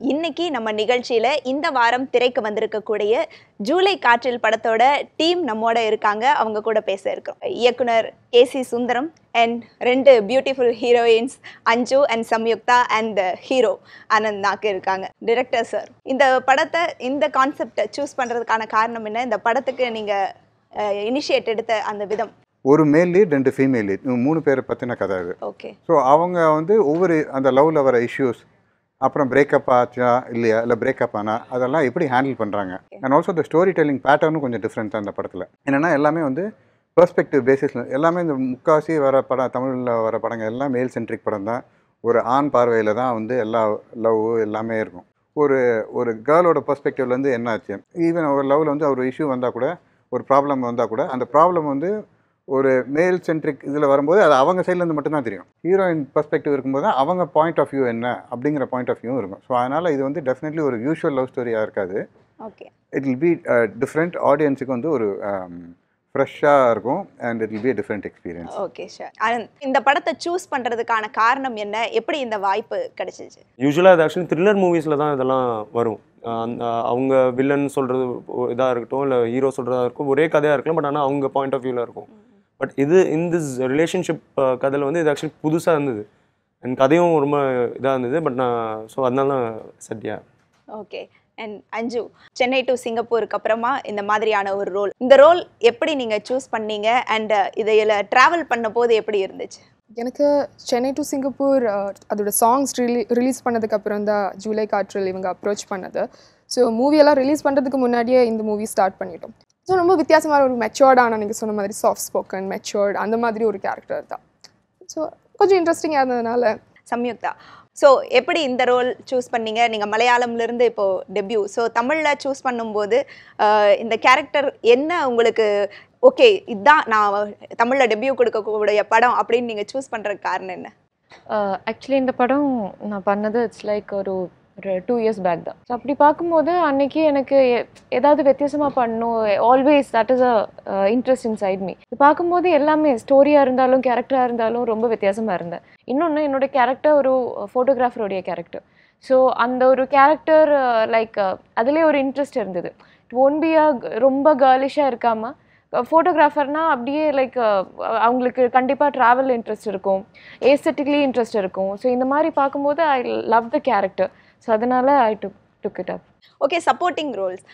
இன்னைக்கு நம்ம நிகழ்ச்சியில இந்த வாரம் திரைக்கு வந்திருக்கக்கூடிய ஜூலை காற்றில் படத்தோட டீம் நம்மோட இருக்காங்க. அவங்க கூட பேச இருக்கோம். இயக்குனர் கே சி சுந்தரம் அண்ட் ரெண்டு beautiful heroines Anju and Samyuktha and hero Anand Nag இருக்காங்க. டிரெக்டர் சார் இந்த படத்தை இந்த கான்செப்டை சூஸ் பண்றதுக்கான காரணம் என்ன? இந்த படத்துக்கு நீங்க இனிஷியேட் எடுத்த அந்த விதம்? ஒரு மேல் லீட் ரெண்டு ஃபீமேல் லீட் மூணு பேரை பற்றின கதை இது ஓகே ஸோ அவங்க வந்து ஒவ்வொரு அந்த லவ்வில் வர இஷ்யூஸ் அப்புறம் பிரேக்கப் ஆச்சா இல்லையா? இல்லை பிரேக்கப் ஆனால் அதெல்லாம் எப்படி ஹேண்டில் பண்ணுறாங்க அண்ட் ஆல்சோ இந்த ஸ்டோரி டெல்லிங் பேட்டர்னும் கொஞ்சம் டிஃப்ரெண்ட் தான் அந்த படத்தில். என்னென்னா எல்லாமே வந்து பெர்ஸ்பெக்டிவ் பேசிஸில் எல்லாமே இந்த முக்காசி வர படம் தமிழில் வர படங்கள் எல்லாம் மேல் சென்ட்ரிக் படம் தான். ஒரு ஆண் பார்வையில் தான் வந்து எல்லா லவ் எல்லாமே இருக்கும். ஒரு ஒரு கேர்ளோட பெர்ஸ்பெக்டிவ்லேருந்து என்ன ஆச்சு? ஈவன் ஒரு லவ்வில் வந்து ஒரு இஷ்யூ வந்தால் கூட ஒரு ப்ராப்ளம் வந்தால் கூட அந்த ப்ராப்ளம் வந்து ஒரு மேல் சென்ட்ரிக் இதில் வரும்போது அது அவங்க சைட்லேருந்து மட்டும்தான் தெரியும். ஹீரோயின் பர்ஸ்பெக்டிவ் இருக்கும்போது அவங்க பாயிண்ட் ஆஃப் வியூ என்ன அப்படிங்கிற பாயிண்ட் ஆஃப் வியூ இருக்கும். ஸோ அதனால் இது வந்து டெஃபினெட்லி ஒரு யூஷுவல் லவ் ஸ்டோரியாக இருக்காது. Okay it will be different ஆடியன்ஸுக்கு வந்து ஒரு ஃப்ரெஷ்ஷாக இருக்கும் and it will be different experience okay sir Anand இந்த படத்தை சூஸ் பண்றதுக்கான காரணம் என்ன? எப்படி இந்த வாய்ப்பு கிடைச்சிச்சு? யூஸ்வலாக இது ஆக்சுவலி த்ரில்லர் மூவிஸில் தான் இதெல்லாம் வரும். அந்த அவங்க வில்லன் சொல்கிறது இதாக இருக்கட்டும் இல்லை ஹீரோ சொல்கிறதா இருக்கும் ஒரே கதையாக இருக்கலாம் பட் ஆனால் அவங்க பாயிண்ட் ஆஃப் வியூவில் இருக்கும். பட் இது இந்த ரிலேஷன்ஷிப் கதையில் வந்து இது ஆக்சுவலி புதுசாக இருந்தது. என் கதையும் ரொம்ப இதாக இருந்தது பட் நான் ஸோ அதனால சத்யா ஓகே அண்ட் அஞ்சு சென்னை டு சிங்கப்பூருக்கு அப்புறமா இந்த மாதிரியான ஒரு ரோல் இந்த ரோல் எப்படி நீங்க சூஸ் பண்ணீங்க? அண்ட் இதில் ட்ராவல் பண்ண போது எப்படி இருந்துச்சு? எனக்கு சென்னை டு சிங்கப்பூர் அதோட சாங்ஸ் ரிலீ ரிலீஸ் பண்ணதுக்கப்புறம் தான் ஜூலை காற்றில் இவங்க அப்ரோச் பண்ணது. ஸோ மூவியெல்லாம் ரிலீஸ் பண்ணுறதுக்கு முன்னாடியே இந்த மூவி ஸ்டார்ட் பண்ணிட்டோம். ஸோ ரொம்ப வித்தியாசமான ஒரு மெச்சோர்டான நீங்கள் சொன்ன மாதிரி சாஃப்ட் ஸ்போக்கன் மெச்சோர்ட் அந்த மாதிரி ஒரு கேரக்டர் தான். ஸோ கொஞ்சம் இன்ட்ரெஸ்டிங்காக இருந்ததுனால சம்யுக்தா. ஸோ எப்படி இந்த ரோல் சூஸ் பண்ணீங்க? நீங்கள் மலையாளம்லேருந்து இப்போ டெபியூ ஸோ தமிழில் சூஸ் பண்ணும்போது இந்த கேரக்டர் என்ன உங்களுக்கு ஓகே இதுதான் நான் தமிழில் டெபியூ கொடுக்கக்கூடிய படம் அப்படின்னு நீங்கள் சூஸ் பண்ணுறதுக்கு காரணம் என்ன? ஆக்சுவலி இந்த படம் நான் பண்ணது இட்ஸ் லைக் ஒரு ஒரு டூ இயர்ஸ் பேக் தான். ஸோ அப்படி பார்க்கும்போது அன்னைக்கு எனக்கு எ- ஏதாவது வித்தியாசமாக பண்ணணும் always that is a interest inside me இது பார்க்கும்போது எல்லாமே ஸ்டோரியாக இருந்தாலும் கேரக்டராக இருந்தாலும் ரொம்ப வித்தியாசமாக இருந்தேன். இன்னொன்று என்னோட கேரக்டர் ஒரு ஃபோட்டோகிராஃபருடைய கேரக்டர் ஸோ அந்த ஒரு கேரக்டர் லைக் அதுலேயே ஒரு இன்ட்ரெஸ்ட் இருந்தது. இட் ஒன் பி அ ரொம்ப கேர்லிஷாக இருக்காமல் ஃபோட்டோகிராஃபர்னால் அப்படியே லைக் uh, அவங்களுக்கு கண்டிப்பாக ட்ராவல் இன்ட்ரெஸ்ட் இருக்கும். ஏஸ்தட்டிக்லி இன்ட்ரெஸ்ட் இருக்கும். ஸோ இந்த மாதிரி பார்க்கும்போது I love the character so அதனால I took took it up okay supporting roles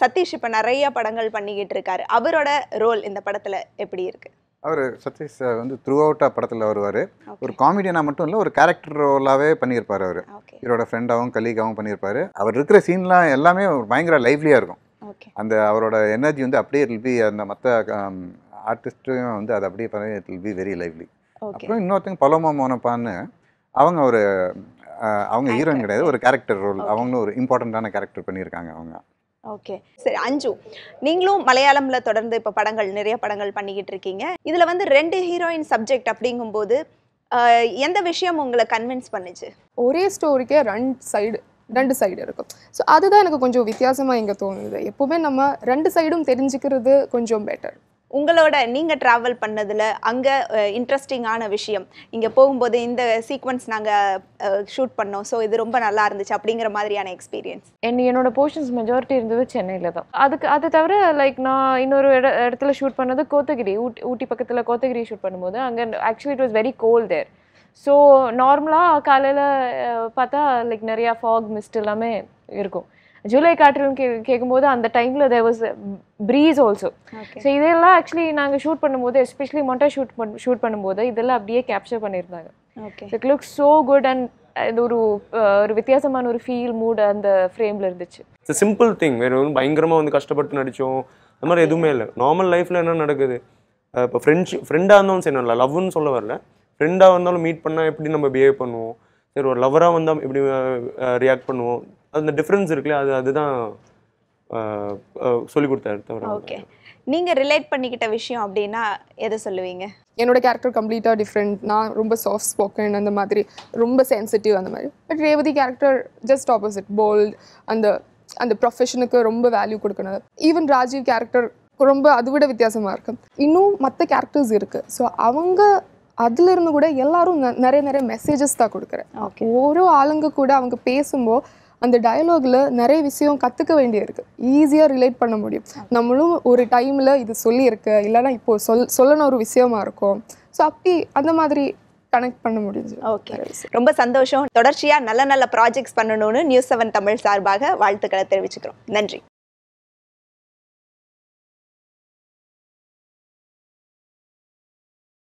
Sathish இப்போ நிறைய படங்கள் பண்ணிக்கிட்டு இருக்காரு. அவரோட ரோல் இந்த படத்தில் எப்படி இருக்கு? அவர் சதீஷ் வந்து த்ரூ அவுட்டாக படத்தில் வருவார். ஒரு காமெடியனாக மட்டும் இல்லை ஒரு கேரக்டர் ரோலாகவே பண்ணியிருப்பார் அவர். ஹீரோட ஃப்ரெண்டாகவும் கலீகாகவும் பண்ணியிருப்பார். அவர் இருக்கிற சீன்லாம் எல்லாமே பயங்கர லைவ்லியாக இருக்கும். அந்த அவரோட எனர்ஜி வந்து அப்படியே இட் பி அந்த மற்ற ஆர்டிஸ்ட்டும் வந்து அது அப்படியே பண்ணி it will be very lively அப்புறம் இன்னொருத்தங்க பலோமா மோனப்பான்னு அவங்க ஒரு அவங்க ஹீரோயின் கிடையாது ஒரு கேரக்டர் ரோல். அவங்களும் ஒரு இம்பார்ட்டண்ட்டான கேரக்டர் பண்ணியிருக்காங்க அவங்க. ஓகே சரி அஞ்சு. நீங்களும் மலையாளம்ல தொடர்ந்து இப்போ படங்கள் நிறைய படங்கள் பண்ணிக்கிட்டு இருக்கீங்க. இதுல வந்து ரெண்டு ஹீரோயின் சப்ஜெக்ட் அப்படிங்கும்போது எந்த விஷயம் உங்களை கன்வின்ஸ் பண்ணுச்சு? ஒரே ஸ்டோரிக்கே ரெண்டு சைடு ரெண்டு சைடு இருக்கும் ஸோ அதுதான் எனக்கு கொஞ்சம் வித்தியாசமாக இங்கே தோணுது. எப்போவுமே நம்ம ரெண்டு சைடும் தெரிஞ்சுக்கிறது கொஞ்சம் பெட்டர் உங்களோட நீங்கள் ட்ராவல் பண்ணதில் அங்கே இன்ட்ரெஸ்டிங்கான விஷயம். இங்கே போகும்போது இந்த சீக்வன்ஸ் நாங்கள் ஷூட் பண்ணோம். ஸோ இது ரொம்ப நல்லா இருந்துச்சு அப்படிங்கிற மாதிரியான எக்ஸ்பீரியன்ஸ் என் என்னோட போர்ஷன்ஸ் மெஜாரிட்டி இருந்தது சென்னையில் தான். அதுக்கு அது தவிர லைக் நான் இன்னொரு இட இடத்துல ஷூட் பண்ணது கோத்தகிரி. ஊட்டி ஊட்டி பக்கத்தில் கோத்தகிரி ஷூட் பண்ணும்போது அங்கே actually it was very cold there so நார்மலாக காலையில் பார்த்தா லைக் நிறையா ஃபாக் மிஸ்ட் எல்லாமே இருக்கும். ஜூலை காற்றிலும் கே கேட்கும்போது அந்த டைமில் there was breeze also okay so இதெல்லாம் ஆக்சுவலி நாங்கள் ஷூட் பண்ணும்போது எஸ்பெஷலி மொட்டை ஷூட் பண் ஷூட் பண்ணும்போது இதெல்லாம் அப்படியே கேப்சர் பண்ணியிருந்தாங்க. Okay it look so good and இது ஒரு ஒரு வித்தியாசமான ஒரு ஃபீல் மூட் அந்த ஃப்ரேமில் இருந்துச்சு. இட்ஸ் சிம்பிள் திங் வேறு வந்து பயங்கரமாக வந்து கஷ்டப்பட்டு நடித்தோம் அந்த மாதிரி எதுவுமே இல்லை. நார்மல் லைஃப்பில் என்ன நடக்குது? இப்போ ஃப்ரெண்ட்ஷிப் ஃப்ரெண்டாக இருந்தாலும் சரி நான் லவ்னு சொல்ல வரல. ஃப்ரெண்டாக இருந்தாலும் மீட் பண்ணால் எப்படி நம்ம பிஹேவ் பண்ணுவோம்? சரி ஒரு லவராக வந்தால் எப்படி ரியாக்ட் பண்ணுவோம்? அந்த டிஃப்ரென்ஸ் இருக்குல்ல அது அதுதான் சொல்லி கொடுத்தாரு தவிர ஓகே நீங்க ரிலேட் பண்ணிக்கிட்ட விஷயம் அப்படின்னா எதை சொல்லுவீங்க? என்னோட கேரக்டர் கம்ப்ளீட்டாக டிஃப்ரெண்ட் நான் ரொம்ப சாஃப்ட் ஸ்போக்கன் அந்த மாதிரி ரொம்ப சென்சிட்டிவ் அந்த மாதிரி. But Revathi character just opposite bold அந்த அந்த ப்ரொஃபஷனுக்கு ரொம்ப வேல்யூ கொடுக்கணும் ஈவன் ராஜீவ் கேரக்டர் ரொம்ப அதை விட வித்தியாசமாக இருக்கு. இன்னும் மற்ற கேரக்டர்ஸ் இருக்குது ஸோ அவங்க அதுல இருந்து கூட எல்லாரும் ந- நிறைய நிறைய மெசேஜஸ் தான் கொடுக்குறேன். ஓகே ஓரோ ஆளுங்க கூட அவங்க பேசும்போது அந்த டயலாகில் நிறைய விஷயம் கற்றுக்க வேண்டியிருக்கு. ஈஸியாக ரிலேட் பண்ண முடியும். நம்மளும் ஒரு டைமில் இது சொல்லியிருக்கு. இல்லைன்னா இப்போ சொல் சொல்லணும் ஒரு விஷயமா இருக்கும். ஸோ அப்படி அந்த மாதிரி கனெக்ட் பண்ண முடிஞ்சு ஓகே ரொம்ப சந்தோஷம். தொடர்ச்சியா நல்ல நல்ல ப்ராஜெக்ட்ஸ் பண்ணணும்னு நியூஸ் செவன் தமிழ் சார்பாக வாழ்த்துக்களை தெரிவிச்சுக்கிறோம். நன்றி.